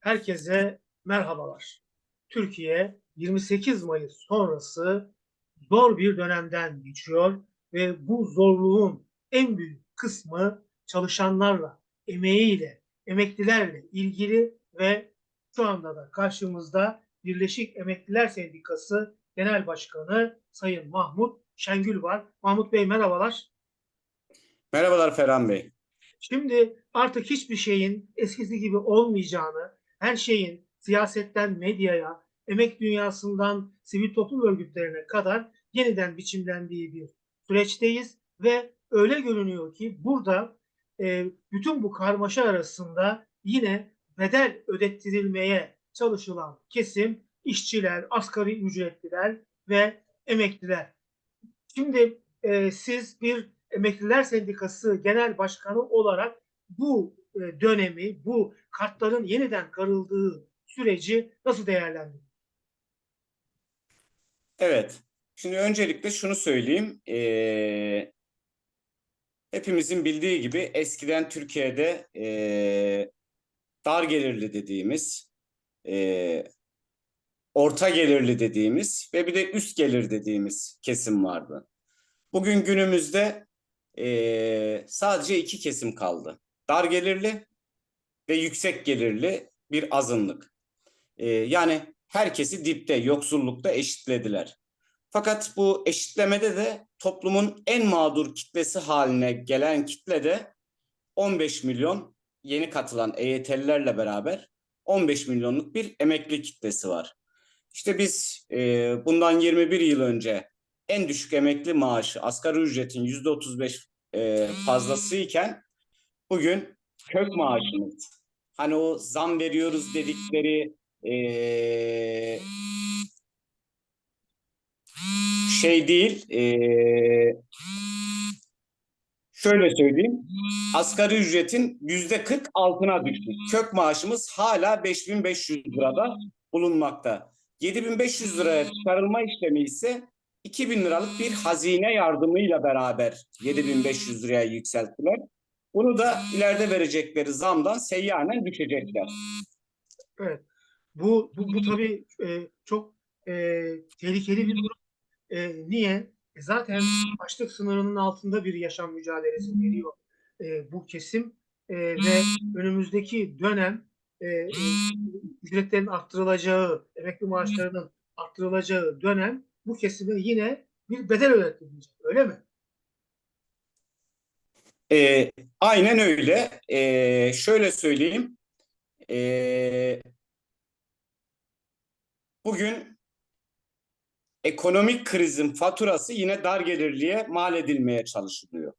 Herkese merhabalar. Türkiye 28 Mayıs sonrası zor bir dönemden geçiyor ve bu zorluğun en büyük kısmı çalışanlarla, emeğiyle, emeklilerle ilgili ve şu anda da karşımızda Birleşik Emekliler Sendikası Genel Başkanı Sayın Mahmut Şengül var. Mahmut Bey merhabalar. Merhabalar Ferhan Bey. Şimdi artık hiçbir şeyin eskisi gibi olmayacağını, her şeyin siyasetten medyaya, emek dünyasından sivil toplum örgütlerine kadar yeniden biçimlendiği bir süreçteyiz ve öyle görünüyor ki burada e, bütün bu karmaşa arasında yine bedel ödettirilmeye çalışılan kesim işçiler, asgari ücretliler ve emekliler. Şimdi e, siz bir Emekliler Sendikası Genel Başkanı olarak bu dönemi, bu kartların yeniden karıldığı süreci nasıl değerlendiriyorsunuz? Evet. Şimdi öncelikle şunu söyleyeyim. Ee, hepimizin bildiği gibi eskiden Türkiye'de ee, dar gelirli dediğimiz, ee, orta gelirli dediğimiz ve bir de üst gelir dediğimiz kesim vardı. Bugün günümüzde ee, sadece iki kesim kaldı. Dar gelirli ve yüksek gelirli bir azınlık. Ee, yani herkesi dipte, yoksullukta eşitlediler. Fakat bu eşitlemede de toplumun en mağdur kitlesi haline gelen kitle de 15 milyon yeni katılan EYT'lilerle beraber 15 milyonluk bir emekli kitlesi var. İşte biz e, bundan 21 yıl önce en düşük emekli maaşı asgari ücretin %35 e, fazlasıyken bugün kök maaşımız hani o zam veriyoruz dedikleri e, şey değil e, şöyle söyleyeyim asgari ücretin yüzde 40 altına düştü. Kök maaşımız hala 5500 lirada bulunmakta. 7500 liraya çıkarılma işlemi ise 2000 liralık bir hazine yardımıyla beraber 7500 liraya yükselttiler. Bunu da ileride verecekleri zamdan seyyanen düşecekler. Evet. Bu, bu, bu tabii e, çok e, tehlikeli bir durum. E, niye? E, zaten açlık sınırının altında bir yaşam mücadelesi veriyor e, bu kesim e, ve önümüzdeki dönem e, e, ücretlerin arttırılacağı, emekli maaşlarının arttırılacağı dönem bu kesime yine bir bedel ödetilecek. Öyle mi? E, aynen öyle. E, şöyle söyleyeyim. E, bugün ekonomik krizin faturası yine dar gelirliye mal edilmeye çalışılıyor.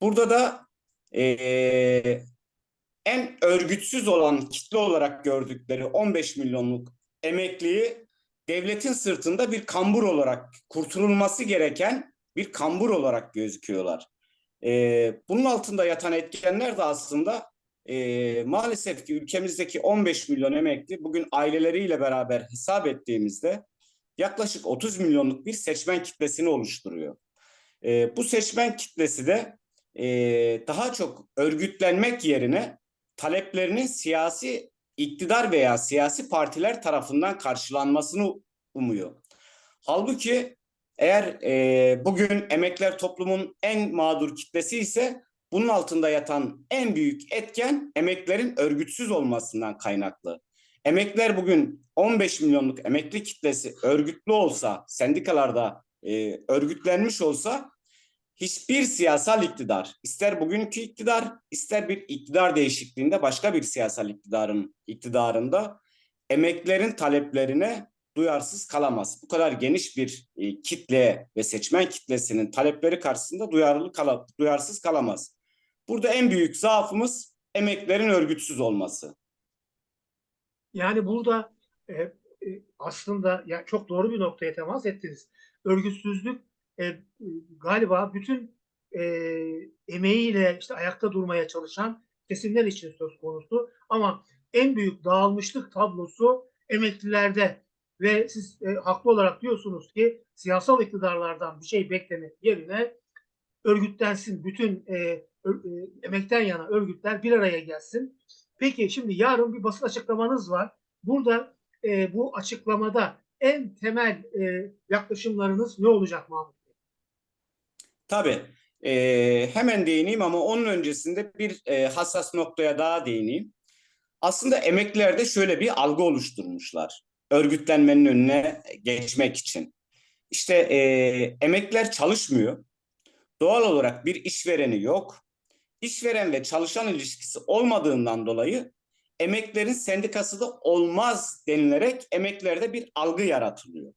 Burada da e, en örgütsüz olan kitle olarak gördükleri 15 milyonluk emekliyi devletin sırtında bir kambur olarak kurtulması gereken bir kambur olarak gözüküyorlar. Ee, bunun altında yatan etkenler de aslında e, maalesef ki ülkemizdeki 15 milyon emekli bugün aileleriyle beraber hesap ettiğimizde yaklaşık 30 milyonluk bir seçmen kitlesini oluşturuyor. E, bu seçmen kitlesi de e, daha çok örgütlenmek yerine taleplerinin siyasi iktidar veya siyasi partiler tarafından karşılanmasını umuyor. Halbuki eğer e, bugün emekler toplumun en mağdur kitlesi ise bunun altında yatan en büyük etken emeklerin örgütsüz olmasından kaynaklı. Emekler bugün 15 milyonluk emekli kitlesi örgütlü olsa, sendikalarda e, örgütlenmiş olsa hiçbir siyasal iktidar, ister bugünkü iktidar, ister bir iktidar değişikliğinde başka bir siyasal iktidarın iktidarında emeklerin taleplerine duyarsız kalamaz. Bu kadar geniş bir e, kitle ve seçmen kitlesinin talepleri karşısında duyarlı kala, duyarsız kalamaz. Burada en büyük zaafımız emeklerin örgütsüz olması. Yani burada e, e, aslında ya çok doğru bir noktaya temas ettiniz. Örgütsüzlük e, galiba bütün e, emeğiyle işte ayakta durmaya çalışan kesimler için söz konusu. Ama en büyük dağılmışlık tablosu emeklilerde ve siz e, haklı olarak diyorsunuz ki siyasal iktidarlardan bir şey beklemek yerine örgütlensin, bütün e, e, emekten yana örgütler bir araya gelsin Peki şimdi yarın bir basın açıklamanız var. Burada e, bu açıklamada en temel e, yaklaşımlarınız ne olacak Mahmut Bey? Tabii. Ee, hemen değineyim ama onun öncesinde bir e, hassas noktaya daha değineyim. Aslında emeklilerde şöyle bir algı oluşturmuşlar. Örgütlenmenin önüne geçmek için. İşte e, emekliler çalışmıyor. Doğal olarak bir işvereni yok. İşveren ve çalışan ilişkisi olmadığından dolayı emeklilerin sendikası da olmaz denilerek emeklilerde bir algı yaratılıyor.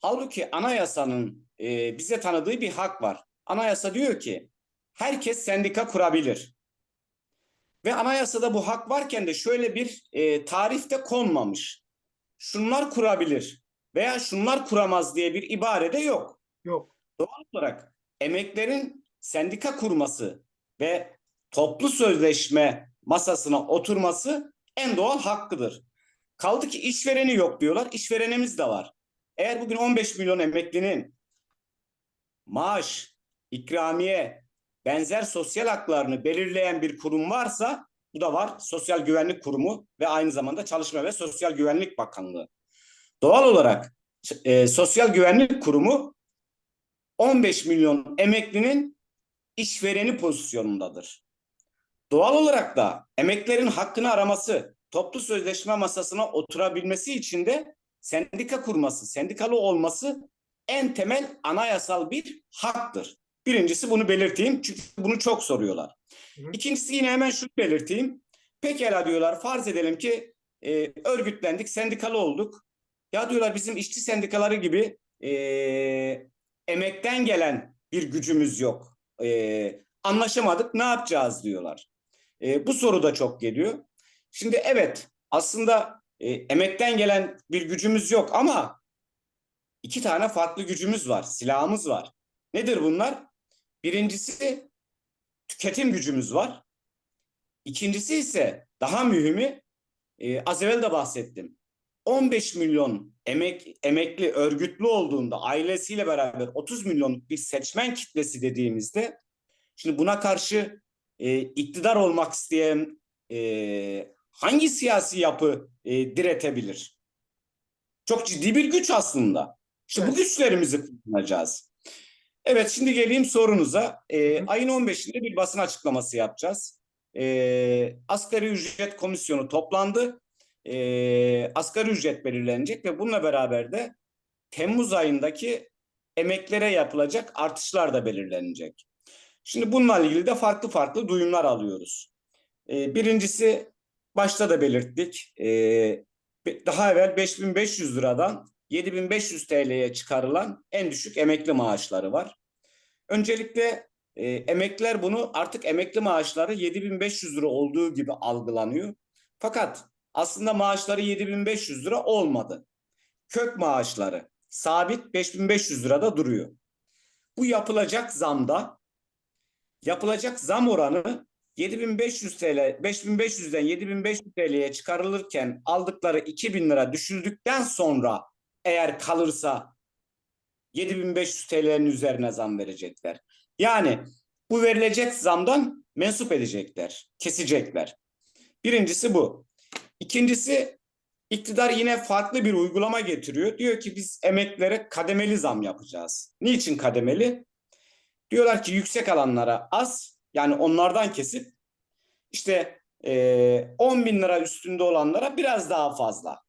Halbuki anayasanın e, bize tanıdığı bir hak var. Anayasa diyor ki herkes sendika kurabilir. Ve anayasada bu hak varken de şöyle bir e, tarif de konmamış. Şunlar kurabilir veya şunlar kuramaz diye bir ibare de yok. Yok. Doğal olarak emeklerin sendika kurması ve toplu sözleşme masasına oturması en doğal hakkıdır. Kaldı ki işvereni yok diyorlar. İşverenimiz de var. Eğer bugün 15 milyon emeklinin maaş, ikramiye, benzer sosyal haklarını belirleyen bir kurum varsa bu da var. Sosyal Güvenlik Kurumu ve aynı zamanda Çalışma ve Sosyal Güvenlik Bakanlığı. Doğal olarak e, Sosyal Güvenlik Kurumu 15 milyon emeklinin işvereni pozisyonundadır. Doğal olarak da emeklerin hakkını araması, toplu sözleşme masasına oturabilmesi için de sendika kurması, sendikalı olması en temel anayasal bir haktır. Birincisi bunu belirteyim çünkü bunu çok soruyorlar. Hı. İkincisi yine hemen şunu belirteyim. Pekala diyorlar farz edelim ki e, örgütlendik, sendikalı olduk. Ya diyorlar bizim işçi sendikaları gibi e, emekten gelen bir gücümüz yok. E, anlaşamadık ne yapacağız diyorlar. E, bu soru da çok geliyor. Şimdi evet aslında e, emekten gelen bir gücümüz yok ama iki tane farklı gücümüz var, silahımız var. Nedir bunlar? Birincisi tüketim gücümüz var. İkincisi ise daha mühimi e, az evvel de bahsettim. 15 milyon emek emekli örgütlü olduğunda ailesiyle beraber 30 milyonluk bir seçmen kitlesi dediğimizde şimdi buna karşı e, iktidar olmak isteyen e, hangi siyasi yapı e, diretebilir? Çok ciddi bir güç aslında. İşte bu Evet. güçlerimizi kullanacağız. Evet şimdi geleyim sorunuza. E, Hı. ayın 15'inde bir basın açıklaması yapacağız. E, asgari ücret komisyonu toplandı. E, asgari ücret belirlenecek ve bununla beraber de Temmuz ayındaki emeklere yapılacak artışlar da belirlenecek. Şimdi bununla ilgili de farklı farklı duyumlar alıyoruz. E, birincisi başta da belirttik. E, daha evvel 5500 liradan 7500 TL'ye çıkarılan en düşük emekli maaşları var. Öncelikle e, emekliler bunu artık emekli maaşları 7500 lira olduğu gibi algılanıyor. Fakat aslında maaşları 7500 lira olmadı. Kök maaşları sabit 5500 lirada duruyor. Bu yapılacak zamda yapılacak zam oranı 7500 TL 5500'den 7500 TL'ye çıkarılırken aldıkları 2000 lira düşüldükten sonra eğer kalırsa 7500 TL'nin üzerine zam verecekler. Yani bu verilecek zamdan mensup edecekler, kesecekler. Birincisi bu. İkincisi iktidar yine farklı bir uygulama getiriyor. Diyor ki biz emeklilere kademeli zam yapacağız. Niçin kademeli? Diyorlar ki yüksek alanlara az yani onlardan kesip işte eee 10 bin lira üstünde olanlara biraz daha fazla.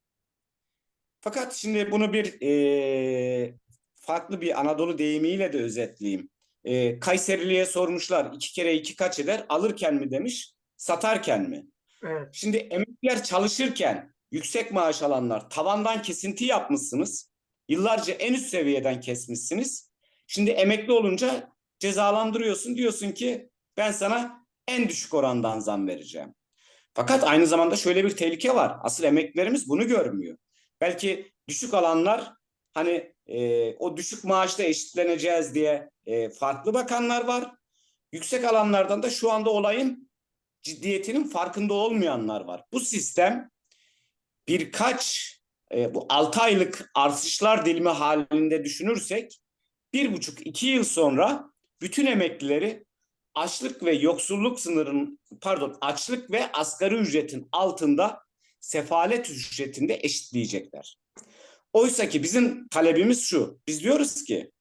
Fakat şimdi bunu bir eee, farklı bir Anadolu deyimiyle de özetleyeyim. Eee Kayserili'ye sormuşlar iki kere iki kaç eder alırken mi demiş satarken mi? Evet. Şimdi emekliler çalışırken yüksek maaş alanlar tavandan kesinti yapmışsınız. Yıllarca en üst seviyeden kesmişsiniz. Şimdi emekli olunca cezalandırıyorsun. Diyorsun ki ben sana en düşük orandan zam vereceğim. Fakat aynı zamanda şöyle bir tehlike var. Asıl emeklilerimiz bunu görmüyor. Belki düşük alanlar hani e, o düşük maaşla eşitleneceğiz diye e, farklı bakanlar var. Yüksek alanlardan da şu anda olayın ciddiyetinin farkında olmayanlar var. Bu sistem birkaç e, bu 6 aylık artışlar dilimi halinde düşünürsek bir buçuk iki yıl sonra bütün emeklileri açlık ve yoksulluk sınırının pardon açlık ve asgari ücretin altında sefalet ücretinde eşitleyecekler. Oysa ki bizim talebimiz şu. Biz diyoruz ki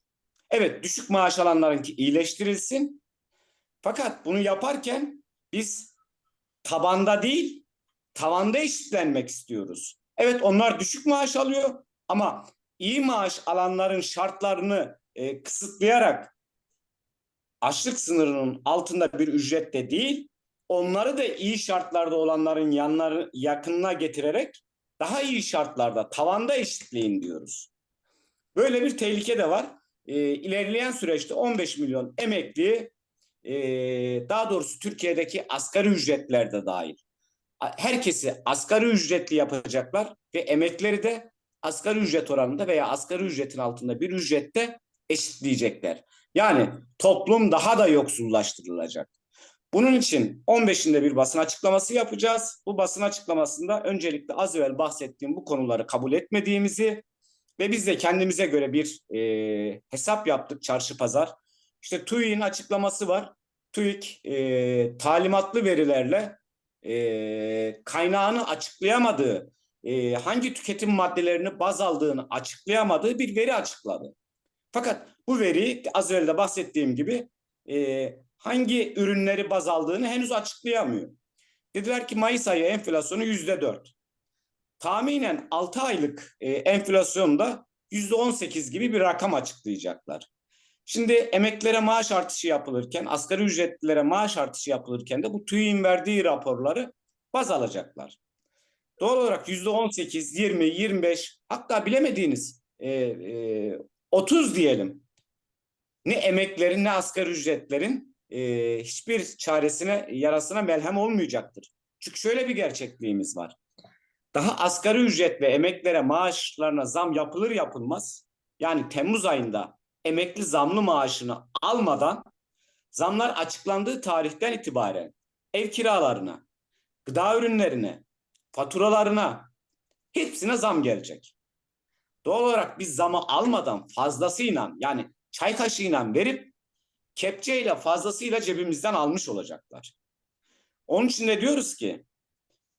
evet düşük maaş alanlarınki iyileştirilsin. Fakat bunu yaparken biz tabanda değil tavanda eşitlenmek istiyoruz. Evet onlar düşük maaş alıyor ama iyi maaş alanların şartlarını e, kısıtlayarak açlık sınırının altında bir ücrette değil, onları da iyi şartlarda olanların yanları yakınına getirerek daha iyi şartlarda tavanda eşitleyin diyoruz. Böyle bir tehlike de var. E, ilerleyen süreçte 15 milyon emekli e, daha doğrusu Türkiye'deki asgari ücretler de dahil. Herkesi asgari ücretli yapacaklar ve emekleri de asgari ücret oranında veya asgari ücretin altında bir ücrette eşitleyecekler. Yani toplum daha da yoksullaştırılacak. Bunun için 15'inde bir basın açıklaması yapacağız. Bu basın açıklamasında öncelikle az evvel bahsettiğim bu konuları kabul etmediğimizi ve biz de kendimize göre bir e, hesap yaptık çarşı pazar. İşte TÜİK'in açıklaması var. TÜİK e, talimatlı verilerle e, kaynağını açıklayamadığı, e, hangi tüketim maddelerini baz aldığını açıklayamadığı bir veri açıkladı. Fakat bu veriyi az evvel de bahsettiğim gibi e, hangi ürünleri baz aldığını henüz açıklayamıyor. Dediler ki Mayıs ayı enflasyonu yüzde dört. Tahminen 6 aylık e, enflasyonda yüzde on sekiz gibi bir rakam açıklayacaklar. Şimdi emeklilere maaş artışı yapılırken, asgari ücretlilere maaş artışı yapılırken de bu TÜİK'in verdiği raporları baz alacaklar. Doğal olarak yüzde on sekiz, yirmi, yirmi beş hatta bilemediğiniz e, e, 30 diyelim. Ne emeklerin ne asgari ücretlerin e, hiçbir çaresine, yarasına melhem olmayacaktır. Çünkü şöyle bir gerçekliğimiz var. Daha asgari ücret ve emeklere maaşlarına zam yapılır yapılmaz. Yani Temmuz ayında emekli zamlı maaşını almadan zamlar açıklandığı tarihten itibaren ev kiralarına, gıda ürünlerine, faturalarına hepsine zam gelecek. Doğal olarak biz zamı almadan fazlasıyla yani çay kaşığıyla verip kepçeyle fazlasıyla cebimizden almış olacaklar. Onun için de diyoruz ki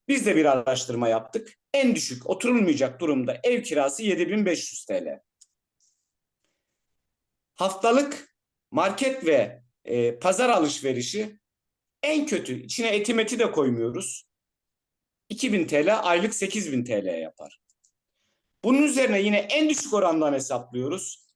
biz de bir araştırma yaptık. En düşük oturulmayacak durumda ev kirası 7500 TL. Haftalık market ve e, pazar alışverişi en kötü içine etimeti de koymuyoruz. 2000 TL aylık 8000 TL yapar. Bunun üzerine yine en düşük orandan hesaplıyoruz.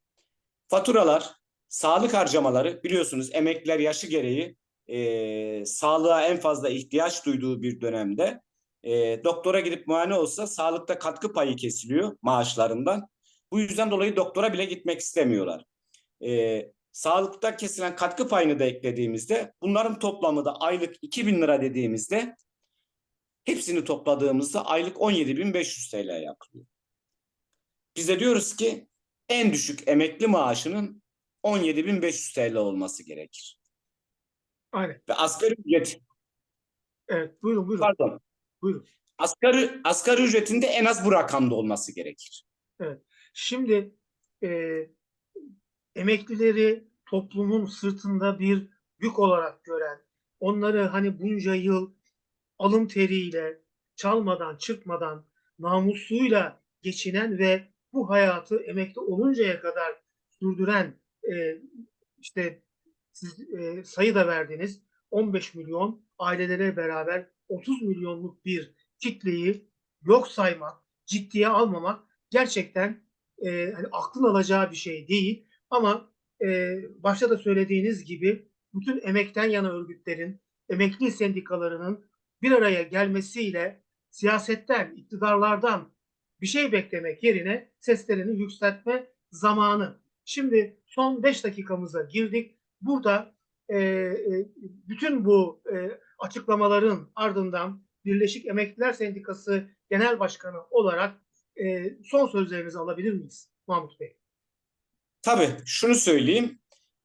Faturalar, sağlık harcamaları biliyorsunuz emekliler yaşı gereği e, sağlığa en fazla ihtiyaç duyduğu bir dönemde e, doktora gidip muayene olsa sağlıkta katkı payı kesiliyor maaşlarından. Bu yüzden dolayı doktora bile gitmek istemiyorlar. E, sağlıkta kesilen katkı payını da eklediğimizde bunların toplamı da aylık 2000 lira dediğimizde hepsini topladığımızda aylık 17.500 TL yapıyor. Biz de diyoruz ki en düşük emekli maaşının 17.500 TL olması gerekir. Aynen. Ve asgari ücret Evet. Buyurun buyurun. pardon Buyurun. asgari asgari ücretinde en az bu rakamda olması gerekir. Şimdi e, emeklileri toplumun sırtında bir yük olarak gören, onları hani bunca yıl alın teriyle, çalmadan, çırpmadan, namusuyla geçinen ve bu hayatı emekli oluncaya kadar sürdüren e, işte siz e, sayı da verdiniz 15 milyon ailelere beraber 30 milyonluk bir kitleyi yok saymak, ciddiye almamak gerçekten e, hani aklın alacağı bir şey değil. Ama e, başta da söylediğiniz gibi bütün emekten yana örgütlerin, emekli sendikalarının bir araya gelmesiyle siyasetten, iktidarlardan bir şey beklemek yerine seslerini yükseltme zamanı. Şimdi son 5 dakikamıza girdik. Burada e, e, bütün bu e, açıklamaların ardından Birleşik Emekliler Sendikası Genel Başkanı olarak e, son sözlerinizi alabilir miyiz Mahmut Bey? Tabii şunu söyleyeyim.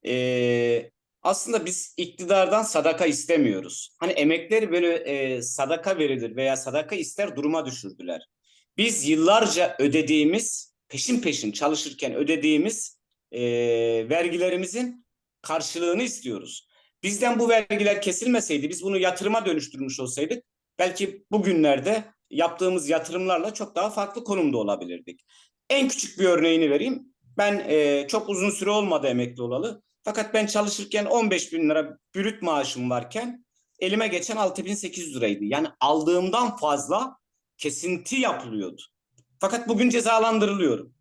Ee, aslında biz iktidardan sadaka istemiyoruz. Hani emekleri böyle e, sadaka verilir veya sadaka ister duruma düşürdüler. Biz yıllarca ödediğimiz, peşin peşin çalışırken ödediğimiz e, vergilerimizin karşılığını istiyoruz. Bizden bu vergiler kesilmeseydi, biz bunu yatırıma dönüştürmüş olsaydık belki bugünlerde yaptığımız yatırımlarla çok daha farklı konumda olabilirdik. En küçük bir örneğini vereyim. Ben e, çok uzun süre olmadı emekli olalı. Fakat ben çalışırken 15 bin lira brüt maaşım varken elime geçen 6800 liraydı. Yani aldığımdan fazla kesinti yapılıyordu. Fakat bugün cezalandırılıyorum.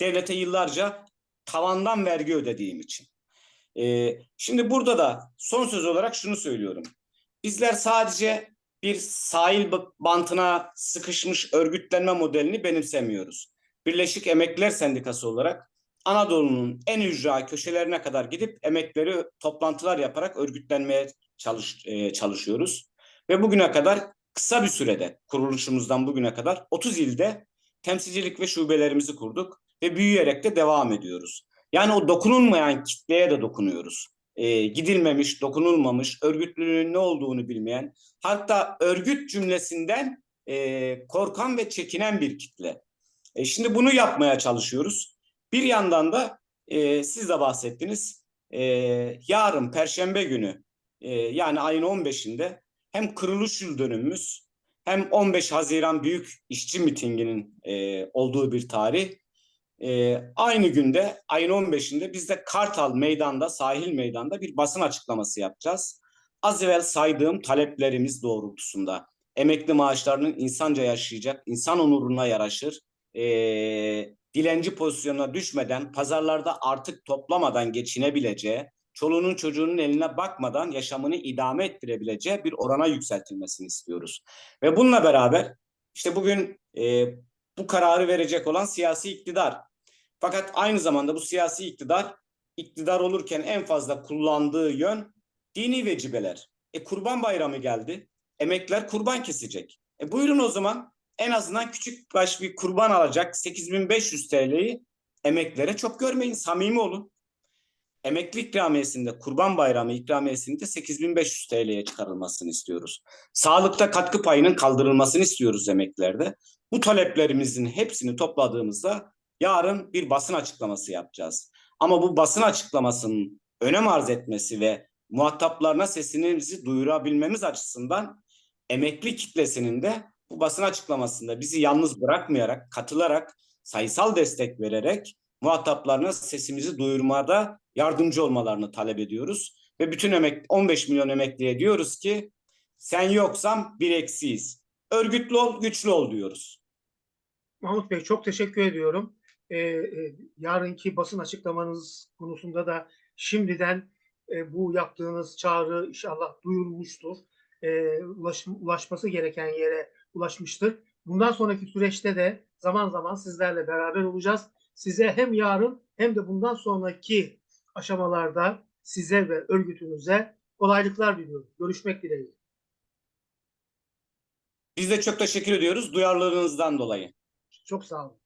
Devlete yıllarca tavandan vergi ödediğim için. Ee, şimdi burada da son söz olarak şunu söylüyorum. Bizler sadece bir sahil bantına sıkışmış örgütlenme modelini benimsemiyoruz. Birleşik Emekliler Sendikası olarak Anadolu'nun en ücra köşelerine kadar gidip emekleri toplantılar yaparak örgütlenmeye çalış, e, çalışıyoruz. Ve bugüne kadar kısa bir sürede kuruluşumuzdan bugüne kadar 30 ilde temsilcilik ve şubelerimizi kurduk ve büyüyerek de devam ediyoruz. Yani o dokunulmayan kitleye de dokunuyoruz. Ee, gidilmemiş, dokunulmamış, örgütlülüğün ne olduğunu bilmeyen, hatta örgüt cümlesinden e, korkan ve çekinen bir kitle. E, şimdi bunu yapmaya çalışıyoruz. Bir yandan da e, siz de bahsettiniz. E, yarın Perşembe günü e, yani ayın 15'inde hem kuruluş yıl dönümümüz hem 15 Haziran Büyük İşçi Mitingi'nin e, olduğu bir tarih. E, aynı günde ayın 15'inde biz de Kartal Meydan'da, sahil meydanda bir basın açıklaması yapacağız. Az evvel saydığım taleplerimiz doğrultusunda emekli maaşlarının insanca yaşayacak, insan onuruna yaraşır, e, dilenci pozisyonuna düşmeden, pazarlarda artık toplamadan geçinebileceği, çoluğunun çocuğunun eline bakmadan yaşamını idame ettirebileceği bir orana yükseltilmesini istiyoruz. Ve bununla beraber işte bugün e, bu kararı verecek olan siyasi iktidar. Fakat aynı zamanda bu siyasi iktidar iktidar olurken en fazla kullandığı yön dini vecibeler. E kurban bayramı geldi. Emekler kurban kesecek. E buyurun o zaman en azından küçük baş bir kurban alacak 8500 TL'yi emeklere çok görmeyin. Samimi olun. Emekli ikramiyesinde kurban bayramı ikramiyesinde 8500 TL'ye çıkarılmasını istiyoruz. Sağlıkta katkı payının kaldırılmasını istiyoruz emeklilerde. Bu taleplerimizin hepsini topladığımızda yarın bir basın açıklaması yapacağız. Ama bu basın açıklamasının önem arz etmesi ve muhataplarına sesimizi duyurabilmemiz açısından emekli kitlesinin de bu basın açıklamasında bizi yalnız bırakmayarak, katılarak, sayısal destek vererek muhataplarına sesimizi duyurmada yardımcı olmalarını talep ediyoruz. Ve bütün emek 15 milyon emekliye diyoruz ki sen yoksan bir eksiyiz. Örgütlü ol, güçlü ol diyoruz. Mahmut Bey çok teşekkür ediyorum. Ee, e, yarınki basın açıklamanız konusunda da şimdiden e, bu yaptığınız çağrı inşallah duyurulmuştur. E, ulaş, ulaşması gereken yere ulaşmıştır. Bundan sonraki süreçte de zaman zaman sizlerle beraber olacağız. Size hem yarın hem de bundan sonraki aşamalarda size ve örgütünüze kolaylıklar diliyorum. Görüşmek dileğiyle. Biz de çok teşekkür ediyoruz duyarlılığınızdan dolayı. Çok sağ olun.